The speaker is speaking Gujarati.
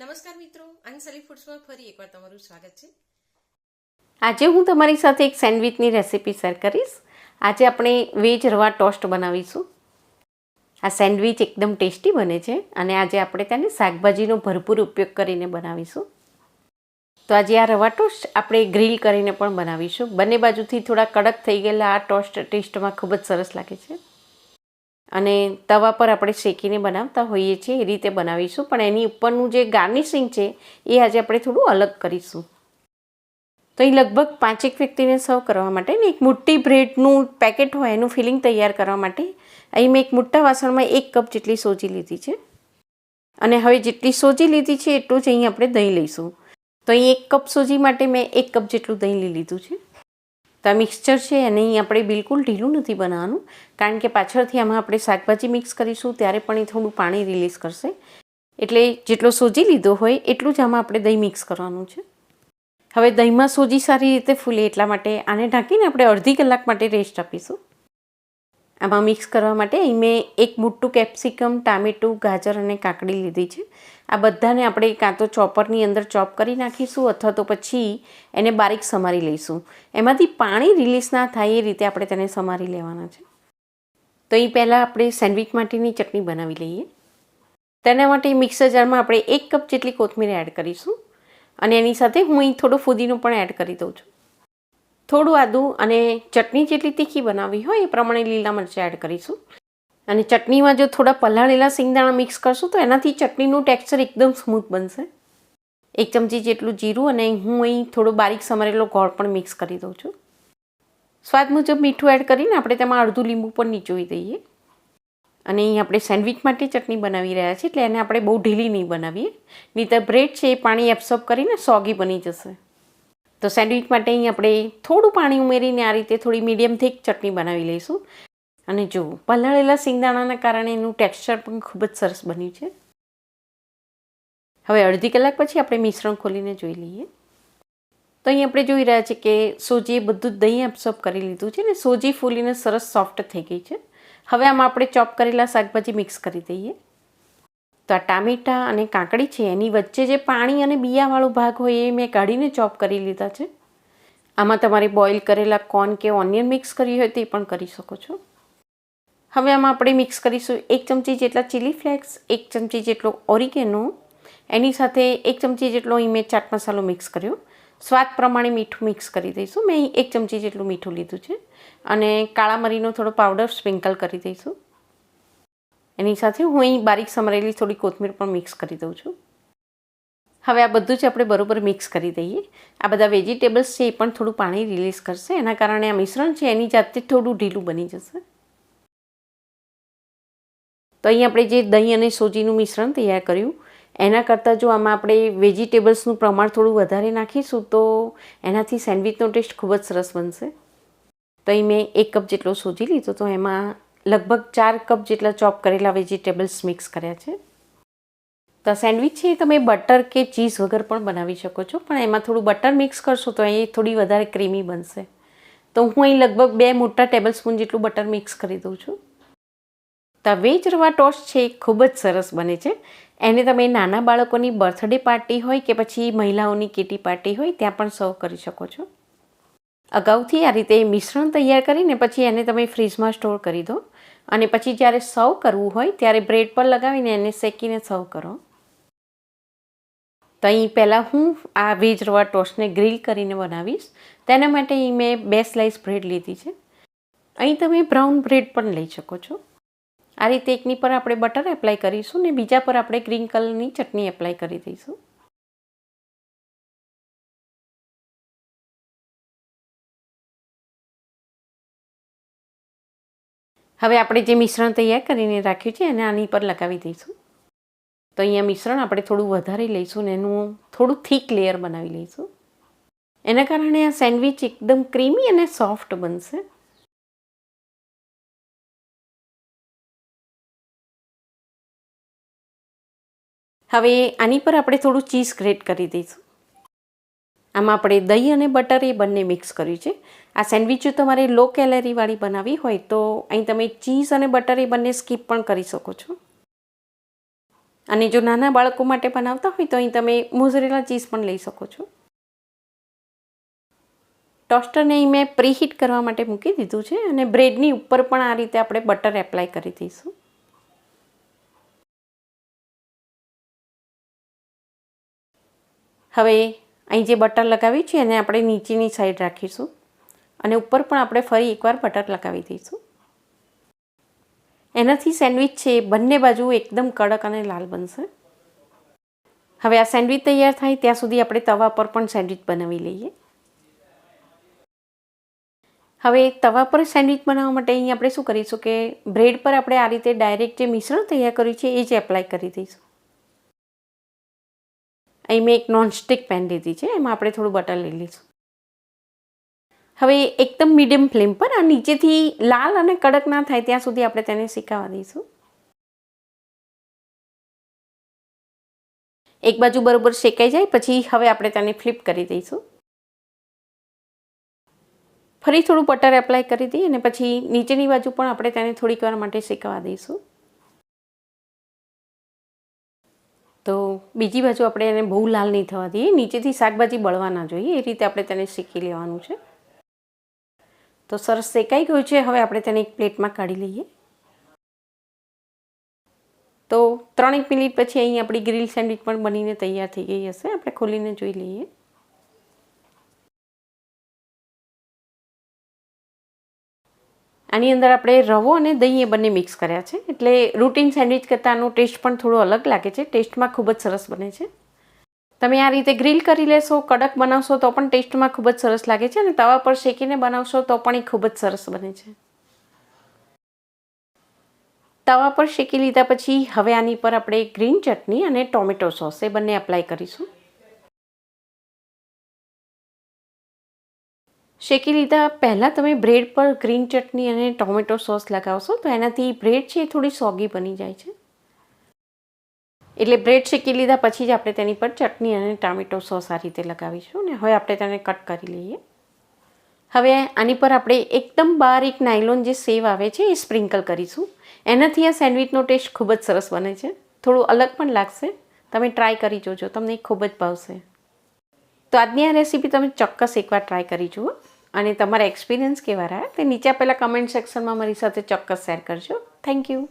નમસ્કાર મિત્રો અંસલી ફૂડ્સમાં ફરી એકવાર તમારું સ્વાગત છે. આજે હું તમારી સાથે એક સેન્ડવિચની રેસીપી શેર કરીશ. આજે આપણે વેજ રવા ટોસ્ટ બનાવીશું. આ સેન્ડવિચ એકદમ ટેસ્ટી બને છે અને આજે આપણે તેને શાકભાજીનો ભરપૂર ઉપયોગ કરીને બનાવીશું. તો આજે આ રવા ટોસ્ટ આપણે ગ્રીલ કરીને પણ બનાવીશું. બંને બાજુથી થોડા કડક થઈ ગયેલા આ ટોસ્ટ ટેસ્ટમાં ખૂબ જ સરસ લાગે છે. અને તવા પર આપણે શેકીને બનાવતા હોઈએ છીએ, એ રીતે બનાવીશું. પણ એની ઉપરનું જે ગાર્નિશિંગ છે, એ આજે આપણે થોડું અલગ કરીશું. તો અહીં લગભગ પાંચેક વ્યક્તિને સર્વ કરવા માટે ને એક મોટી બ્રેડનું પેકેટ હોય, એનું ફિલિંગ તૈયાર કરવા માટે અહીં મેં એક મોટા વાસણમાં એક કપ જેટલી સોજી લીધી છે. અને હવે જેટલી સોજી લીધી છે, એટલું જ અહીં આપણે દહીં લઈશું. તો અહીં એક કપ સોજી માટે મેં એક કપ જેટલું દહીં લઈ લીધું છે. તો આ મિક્સચર છે, એને અહીં આપણે બિલકુલ ઢીલું નથી બનાવવાનું. કારણ કે પાછળથી આમાં આપણે શાકભાજી મિક્સ કરીશું, ત્યારે પણ એ થોડું પાણી રિલીઝ કરશે. એટલે જેટલો સોજી લીધો હોય, એટલું જ આમાં આપણે દહીં મિક્સ કરવાનું છે. હવે દહીંમાં સોજી સારી રીતે ફૂલે એટલા માટે આને ઢાંકીને આપણે અડધી કલાક માટે રેસ્ટ આપીશું. આમાં મિક્સ કરવા માટે અહીં મેં એક મોટું કેપ્સિકમ, ટામેટું, ગાજર અને કાકડી લીધી છે. આ બધાને આપણે કાં તો ચોપરની અંદર ચોપ કરી નાખીશું અથવા તો પછી એને બારીક સમારી લઈશું. એમાંથી પાણી રિલીઝ ના થાય એ રીતે આપણે તેને સમારી લેવાના છે. તો અહીં પહેલાં આપણે સેન્ડવિચ માટેની ચટણી બનાવી લઈએ. તેના માટે મિક્સર જારમાં આપણે એક કપ જેટલી કોથમીર એડ કરીશું. અને એની સાથે હું અહીં થોડો ફુદીનો પણ એડ કરી દઉં છું. થોડું આદું અને ચટણી જેટલી તીખી બનાવવી હોય એ પ્રમાણે લીલા મરચાં એડ કરીશું. અને ચટણીમાં જો થોડા પલાળેલા સિંગદાણા મિક્સ કરશું તો એનાથી ચટણીનું ટેક્સચર એકદમ સ્મૂથ બનશે. એક ચમચી જેટલું જીરું અને હું અહીં થોડો બારીક સમારેલો ગોળ પણ મિક્સ કરી દઉં છું. સ્વાદ મુજબ મીઠું એડ કરીને આપણે તેમાં અડધું લીંબુ પણ નીચોવી દઈએ. અને અહીં આપણે સેન્ડવિચ માટે ચટણી બનાવી રહ્યા છીએ એટલે એને આપણે બહુ ઢીલી નહીં બનાવીએ. નહીં તો બ્રેડ છે એ પાણી એબ્સોર્બ કરીને સોગી બની જશે. તો સેન્ડવિચ માટે અહીં આપણે થોડું પાણી ઉમેરીને આ રીતે થોડી મીડિયમ થીક ચટણી બનાવી લઈશું. અને જુઓ પલાળેલા સિંગદાણાના કારણે એનું ટેક્સચર પણ ખૂબ જ સરસ બન્યું છે. હવે અડધી કલાક પછી આપણે મિશ્રણ ખોલીને જોઈ લઈએ. તો અહીં આપણે જોઈ રહ્યા છીએ કે સોજીએ બધું જ દહીં એબ્સોર્બ કરી લીધું છે ને સોજી ફૂલીને સરસ સોફ્ટ થઈ ગઈ છે. હવે આમાં આપણે ચોપ કરેલા શાકભાજી મિક્સ કરી દઈએ. તો આ ટામેટાં અને કાકડી છે, એની વચ્ચે જે પાણી અને બિયાવાળો ભાગ હોય એ મેં કાઢીને ચોપ કરી લીધા છે. આમાં તમારે બોઇલ કરેલા કોર્ન કે ઓનિયન મિક્સ કરી હોય તે પણ કરી શકો છો. હવે આમાં આપણે મિક્સ કરીશું એક ચમચી જેટલા ચીલી ફ્લેક્સ, એક ચમચી જેટલો ઓરિગેનો, એની સાથે એક ચમચી જેટલો અહીં મેં ચાટ મસાલો મિક્સ કર્યો. સ્વાદ પ્રમાણે મીઠું મિક્સ કરી દઈશું. મેં એક ચમચી જેટલું મીઠું લીધું છે. અને કાળા મરીનો થોડો પાવડર સ્પ્રિંકલ કરી દઈશું. એની સાથે હું અહીં બારીક સમરેલી થોડી કોથમીર પણ મિક્સ કરી દઉં છું. હવે આ બધું જ આપણે બરોબર મિક્સ કરી દઈએ. આ બધા વેજીટેબલ્સ છે એ પણ થોડું પાણી રિલીઝ કરશે. એના કારણે આ મિશ્રણ છે એની જાતે થોડું ઢીલું બની જશે. તો અહીં આપણે જે દહીં અને સોજીનું મિશ્રણ તૈયાર કર્યું, એના કરતાં જો આમાં આપણે વેજીટેબલ્સનું પ્રમાણ થોડું વધારે નાખીશું, તો એનાથી સેન્ડવિચનો ટેસ્ટ ખૂબ જ સરસ બનશે. તો અહીં મેં એક કપ જેટલો સોજી લીધો, તો એમાં લગભગ ચાર કપ જેટલા ચોપ કરેલા વેજીટેબલ્સ મિક્સ કર્યા છે. તો સેન્ડવિચ છે એ તમે બટર કે ચીઝ વગર પણ બનાવી શકો છો. પણ એમાં થોડું બટર મિક્સ કરશો તો એ થોડી વધારે ક્રીમી બનશે. તો હું અહીં લગભગ બે મોટા ટેબલ સ્પૂન જેટલું બટર મિક્સ કરી દઉં છું. તો વેજ રવા ટોસ્ટ છે એ ખૂબ જ સરસ બને છે. એને તમે નાના બાળકોની બર્થડે પાર્ટી હોય કે પછી મહિલાઓની કેટી પાર્ટી હોય ત્યાં પણ સર્વ કરી શકો છો. અગાઉથી આ રીતે મિશ્રણ તૈયાર કરીને પછી એને તમે ફ્રીજમાં સ્ટોર કરી દો. અને પછી જ્યારે સર્વ કરવું હોય ત્યારે બ્રેડ પર લગાવીને એને શેકીને સર્વ કરો. તો અહીં પહેલાં હું આ વેજ રવા ટોસ્ટને ગ્રીલ કરીને બનાવીશ. તેના માટે અહીં મેં બે સ્લાઇસ બ્રેડ લીધી છે. અહીં તમે બ્રાઉન બ્રેડ પણ લઈ શકો છો. આ રીતે એકની પર આપણે બટર એપ્લાય કરીશું ને બીજા પર આપણે ગ્રીન કલરની ચટણી એપ્લાય કરી દઈશું. હવે આપણે જે મિશ્રણ તૈયાર કરીને રાખ્યું છે એને આની પર લગાવી દઈશું. તો અહીંયા મિશ્રણ આપણે થોડું વધારે લઈશું ને એનું થોડું થીક લેયર બનાવી લઈશું. એના કારણે આ સેન્ડવિચ એકદમ ક્રીમી અને સોફ્ટ બનશે. હવે આની પર આપણે થોડું ચીઝ ગ્રેટ કરી દઈશું. આમાં આપણે દહીં અને બટર એ બંને મિક્સ કર્યું છે. આ સેન્ડવિચ જો તમારે લો કેલેરીવાળી બનાવવી હોય તો અહીં તમે ચીઝ અને બટર એ બંને સ્કીપ પણ કરી શકો છો. અને જો નાના બાળકો માટે બનાવતા હોય તો અહીં તમે મોઝરેલા ચીઝ પણ લઈ શકો છો. ટોસ્ટરને અહીં મેં પ્રીહીટ કરવા માટે મૂકી દીધું છે અને બ્રેડની ઉપર પણ આ રીતે આપણે બટર એપ્લાય કરી દઈશું. હવે અહીં જે બટર લગાવ્યું છે એને આપણે નીચેની સાઈડ રાખીશું અને ઉપર પણ આપણે ફરી એકવાર બટર લગાવી દઈશું. એનાથી સેન્ડવિચ છે બંને બાજુ એકદમ કડક અને લાલ બનશે. હવે આ સેન્ડવિચ તૈયાર થાય ત્યાં સુધી આપણે તવા પર પણ સેન્ડવિચ બનાવી લઈએ. હવે તવા પર સેન્ડવિચ બનાવવા માટે અહીં આપણે શું કરીશું કે બ્રેડ પર આપણે આ રીતે ડાયરેક્ટ જે મિશ્રણ તૈયાર કર્યું છે એ જ એપ્લાય કરી દઈશું. અહીં મેં એક નોનસ્ટિક પેન લીધી છે, એમાં આપણે થોડું બટર લઈ લઈશું. હવે એકદમ મીડિયમ ફ્લેમ પર આ નીચેથી લાલ અને કડક ના થાય ત્યાં સુધી આપણે તેને શેકાવા દઈશું. એક બાજુ બરોબર શેકાઈ જાય, પછી હવે આપણે તેને ફ્લિપ કરી દઈશું. ફરી થોડું બટર એપ્લાય કરી દઈએ અને પછી નીચેની બાજુ પણ આપણે તેને થોડીક વાર માટે શેકાવા દઈશું. તો બીજી બાજુ આપણે એને બહુ લાલ નહીં થવા દઈએ, નીચેથી શાકભાજી બળવા ના જોઈએ, એ રીતે આપણે તેને શેકી લેવાનું છે. તો સરસ શેકાઈ ગયું છે, હવે આપણે તેને એક પ્લેટમાં કાઢી લઈએ. તો ત્રણેક મિનિટ પછી અહીં આપણી ગ્રીલ સેન્ડવિચ પણ બનીને તૈયાર થઈ ગઈ હશે, આપણે ખોલીને જોઈ લઈએ. આની અંદર આપણે રવો અને દહીં એ બંને મિક્સ કર્યા છે. એટલે રૂટીન સેન્ડવિચ કરતાં આનો ટેસ્ટ પણ થોડો અલગ લાગે છે. ટેસ્ટમાં ખૂબ જ સરસ બને છે. તમે આ રીતે ગ્રીલ કરી લેશો, કડક બનાવશો તો પણ ટેસ્ટમાં ખૂબ જ સરસ લાગે છે અને તવા પર શેકીને બનાવશો તો પણ એ ખૂબ જ સરસ બને છે. તવા પર શેકી લીધા પછી હવે આની પર આપણે ગ્રીન ચટણી અને ટોમેટો સોસ એ બંને એપ્લાય કરીશું. શેકી લીધા પહેલાં તમે બ્રેડ પર ગ્રીન ચટણી અને ટોમેટો સોસ લગાવશો, તો એનાથી બ્રેડ છે એ થોડી સોગી બની જાય છે. એટલે બ્રેડ શેકી લીધા પછી જ આપણે તેની પર ચટણી અને ટામેટો સોસ આ રીતે લગાવીશું ને હવે આપણે તેને કટ કરી લઈએ. હવે આની પર આપણે એકદમ બારીક નાયલોન જે સેવ આવે છે એ સ્પ્રિંકલ કરીશું. એનાથી આ સેન્ડવિચનો ટેસ્ટ ખૂબ જ સરસ બને છે. થોડું અલગ પણ લાગશે. તમે ટ્રાય કરી જોજો, તમને ખૂબ જ ભાવશે. તો આજની આ રેસીપી તમે ચોક્કસ એકવાર ટ્રાય કરી જુઓ. અને તમારા એક્સપિરિયન્સ કેવા રહ્યા તે નીચે પહેલાં કમેન્ટ સેક્શનમાં મારી સાથે ચોક્કસ શેર કરજો. Thank you